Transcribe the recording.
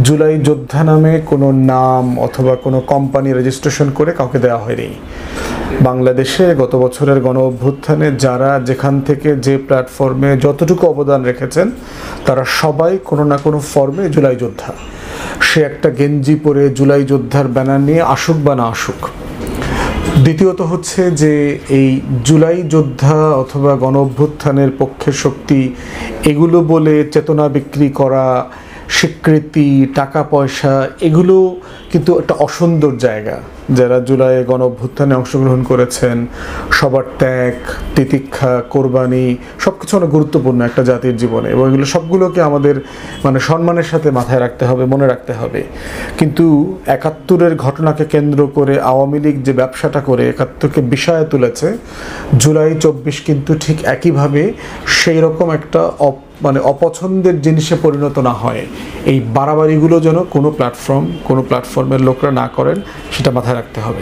জুলাই যোদ্ধা নামে কোনো নাম অথবা কোনো কোম্পানি রেজিস্ট্রেশন করে কাউকে দেওয়া হয়নি। বাংলাদেশে গত বছরের গণ অভ্যুত্থানে যারা যেখান থেকে যে প্ল্যাটফর্মে যতটুকু অবদান রেখেছেন, তারা সবাই কোনো না কোনো ফর্মে জুলাই যোদ্ধা। সে একটা গেঞ্জি পরে জুলাই যোদ্ধার ব্যানার নিয়ে আসুক বা না আসুক। দ্বিতীয়ত হচ্ছে যে এই জুলাই যোদ্ধা অথবা গণ অভ্যুত্থানের পক্ষে শক্তি এগুলো বলে চেতনা বিক্রি করা স্বীকৃতি, টাকা পয়সা, এগুলো কিন্তু একটা অসুন্দর জায়গা। যারা জুলাই গণ অভ্যুত্থানে অংশগ্রহণ করেছেন, সবার ত্যাগ, তিতিক্ষা, কোরবানি সব কিছু অনেক গুরুত্বপূর্ণ একটা জাতির জীবনে এবং এগুলো সবগুলোকে আমাদের মানে সম্মানের সাথে মাথায় রাখতে হবে, মনে রাখতে হবে। কিন্তু একাত্তরের ঘটনাকে কেন্দ্র করে আওয়ামী লীগ যে ব্যবসাটা করে, একাত্তরকে বিষয়ে তুলেছে, জুলাই চব্বিশ কিন্তু ঠিক একইভাবে সেই রকম একটা অপ- মানে অপছন্দের জিনিসে পরিণত না হয়। এই বাড়াবাড়িগুলো যেন কোনো প্ল্যাটফর্ম কোনো প্ল্যাটফর্মের লোকরা না করেন, সেটা মাথায় রাখতে হবে।